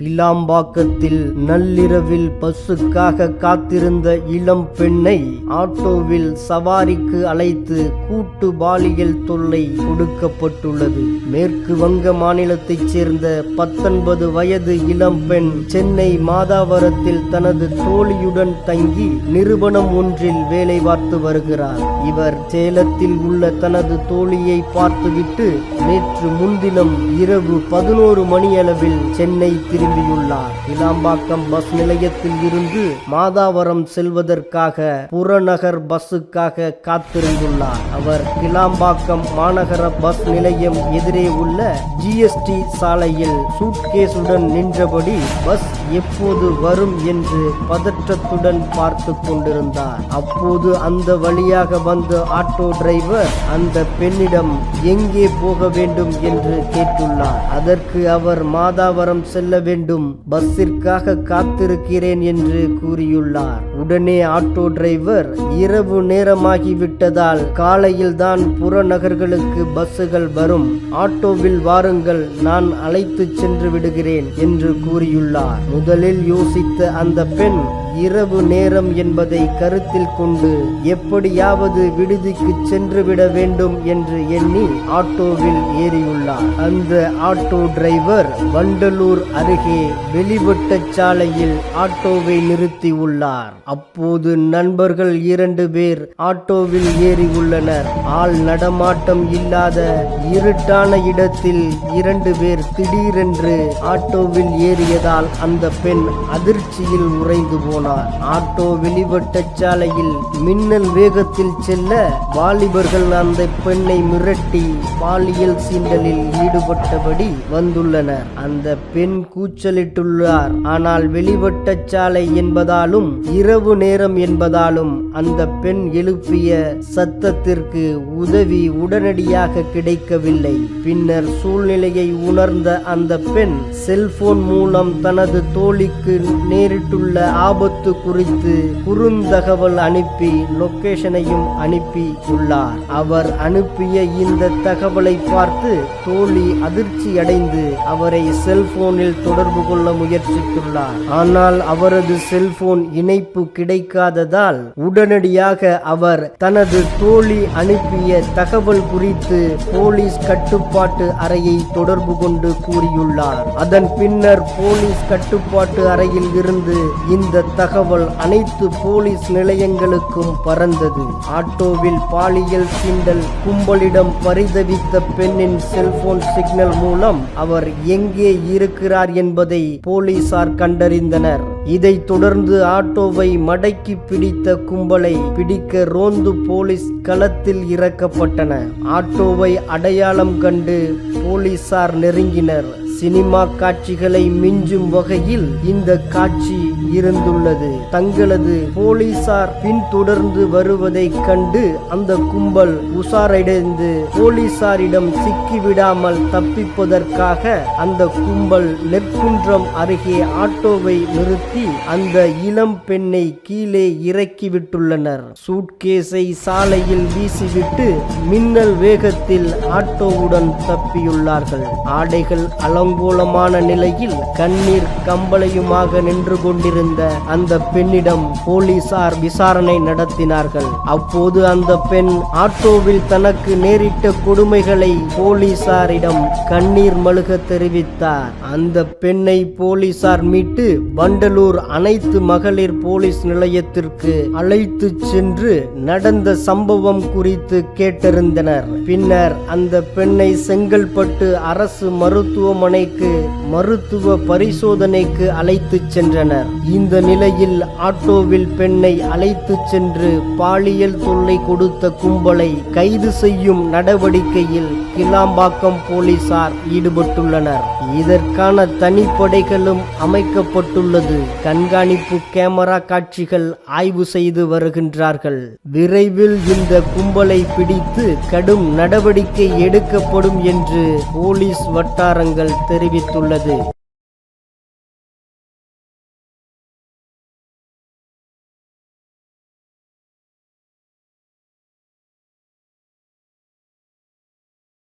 கிளாம்பாக்கத்தில் நள்ளிரவில் பஸ்ஸுக்காக காத்திருந்த இளம் பெண்ணை ஆட்டோவில் சவாரிக்கு அழைத்து கூட்டு பாலியல் தொல்லை கொடுக்கப்பட்டுள்ளது. மேற்கு வங்க மாநிலத்தைச் சேர்ந்த பத்தொன்பது வயது இளம் பெண் சென்னை மாதாவரத்தில் தனது தோழியுடன் தங்கி நிறுவனம் ஒன்றில் வேலை பார்த்து வருகிறார். இவர் சேலத்தில் உள்ள தனது தோழியை பார்த்துவிட்டு நேற்று முன்தினம் இரவு பதினோரு மணியளவில் சென்னை திரும்பியுள்ளார் இலாம்பாக்கம் பஸ் நிலையத்தில் இருந்து மாதாவரம் செல்வதற்காக புறநகர் பஸ்ஸுக்காக காத்திருந்துள்ளார். அவர் கிளாம்பாக்கம் மாநகர பஸ் நிலையம் எதிரே உள்ள ஜிஎஸ்டி சாலையில் சூட்கேஸுடன் நின்றபடி பஸ் எப்போது வரும் என்று பதற்றத்துடன் பார்த்து கொண்டிருந்தார். அப்போது அந்த வழியாக வந்த ஆட்டோ டிரைவர் அந்த பெண்ணிடம் எங்கே போக வேண்டும்? என்று கேட்டுள்ளார். அதற்கு அவர் மாதாவரம் செல்ல வேண்டும். பஸ்ஸிற்காக காத்திருக்கிறேன் என்று கூறியுள்ளார். உடனே ஆட்டோ டிரைவர் இரவு நேரமாகிவிட்டதால் காலையில் தான் புறநகர்களுக்கு பஸ்ஸுகள் வரும். ஆட்டோவில் வாருங்கள் நான் அழைத்து சென்று விடுகிறேன் என்று கூறியுள்ளார். முதலில் யோசித்த அந்த பெண் இரவு நேரம் என்பதை கருத்தில் கொண்டு எப்படியாவது விடுதிக்கு சென்றுவிட வேண்டும் என்று எண்ணி ஆட்டோவில் ஏறியுள்ளார். அந்த ஆட்டோ டிரைவர் வண்டலூர் அருகே வெளிவட்ட சாலையில் ஆட்டோவை நிறுத்தி உள்ளார். அப்போது நண்பர்கள் இரண்டு பேர் ஆட்டோவில் ஏறி உள்ளனர். ஆள் நடமாட்டம் இல்லாத இருட்டான இடத்தில் இரண்டு பேர் திடீரென்று ஆட்டோவில் ஏறியதால் அந்த பெண் அதிர்ச்சியில் உறைந்து போனார் ஆட்டோ வெளிவட்ட சாலையில் மின்னல் வேகத்தில் செல்ல வாலிபர்கள் அந்த பெண்ணை மிரட்டி பாலியல் சீண்டலில் ஈடுபட்டபடி வந்துள்ளனர். அந்த பெண் கூச்சலிட்டுள்ளார். ஆனால் வெளிவட்ட சாலை என்பதாலும் இரவு நேரம் என்பதாலும் அந்த பெண் எழுப்பிய சத்தத்திற்கு உதவி உடனடியாக கிடைக்கவில்லை. பின்னர் சூழ்நிலையை உணர்ந்த அந்த பெண் செல்போன் மூலம் தனது தோழிக்கு நேரிட்டுள்ள ஆபத்து குறித்து குறுந்தகவல் அனுப்பி லொக்கேஷனையும் அனுப்பி உள்ளார். அவர் அனுப்பிய இந்த தகவலை பார்த்து தோழி அதிர்ச்சி அடைந்து அவரை செல்போனில் தொடர்பு கொள்ள முயற்சித்துள்ளார். ஆனால் அவரது செல்போன் இணைப்பு கிடைக்காததால் உடனடியாக அவர் தனது தோழி அனுப்பிய தகவல் குறித்து போலீஸ் கட்டுப்பாட்டு அறையை தொடர்பு கொண்டு கூறியுள்ளார். அதன் பின்னர் போலீஸ் கட்டுப்பாட்டு அறையில் இருந்து இந்த தகவல் அனைத்து போலீஸ் நிலையங்களுக்கும் பறந்தது. ஆட்டோவில் பாலியல் சீண்டல் கும்பலிடம் பரிதவித்த பெண்ணின் செல்போன் சிக்னல் மூலம் அவர் எங்கே இருக்கிறார் என்பதை போலீசார் கண்டறிந்தனர். இதைத் தொடர்ந்து ஆட்டோவை மடக்கி பிடித்த கும்பலை பிடிக்க ரோந்து போலீஸ் களத்தில் இறக்கப்பட்டன. ஆட்டோவை அடையாளம் கண்டு போலீசார் நெருங்கினர். சினிமா காட்சிகளை மிஞ்சும் வகையில் இந்த காட்சி இருந்துள்ளது. தங்களது போலீசார் பின்தொடர்ந்து வருவதை கண்டு அந்த கும்பல் உஷாரடைந்து போலீசாரிடம் சிக்கிவிடாமல் தப்பிப்பதற்காக அந்த கும்பல் நெற்குன்றம் அருகே ஆட்டோவை நிறுத்தி அந்த இளம் பெண்ணை கீழே இறக்கிவிட்டுள்ளனர். சூட்கேஸை சாலையில் வீசிவிட்டு மின்னல் வேகத்தில் ஆட்டோவுடன் தப்பியுள்ளார்கள். ஆடைகள் அலங்கோலமான நிலையில் கண்ணீர் கம்பளையுமாக நின்று கொண்டிருந்த அந்த பெண்ணிடம் போலீசார் விசாரணை நடத்தினார்கள் அப்போது அந்த பெண் ஆட்டோவில் தனக்கு நேரிட்ட கொடுமைகளை போலீசாரிடம் கண்ணீர் மழுக தெரிவித்தார் அந்த பெண்ணை போலீசார் மீட்டு வண்டலூர் அனைத்து மகளிர் போலீஸ் நிலையத்திற்கு அழைத்து சென்று நடந்த சம்பவம் குறித்து கேட்டறிந்தனர் பின்னர் அந்த பெண்ணை செங்கல்பட்டு அரசு மருத்துவமனை மருத்துவமனைக்கு மருத்துவ பரிசோதனைக்கு அழைத்துச் சென்றனர். இந்த நிலையில் ஆட்டோவில் பெண்ணை அழைத்துச் சென்று பாலியல் தொல்லை கொடுத்த கும்பலை கைது செய்யும் நடவடிக்கையில் கிளாம்பாக்கம் போலீசார் ஈடுபட்டுள்ளனர். இதற்கான தனிப்படைகளும் அமைக்கப்பட்டுள்ளது. கண்காணிப்பு கேமரா காட்சிகள் ஆய்வு செய்து வருகின்றார்கள். விரைவில் இந்த கும்பலை பிடித்து கடும் நடவடிக்கை எடுக்கப்படும் என்று போலீஸ் வட்டாரங்கள் தெரிவித்துள்ளது.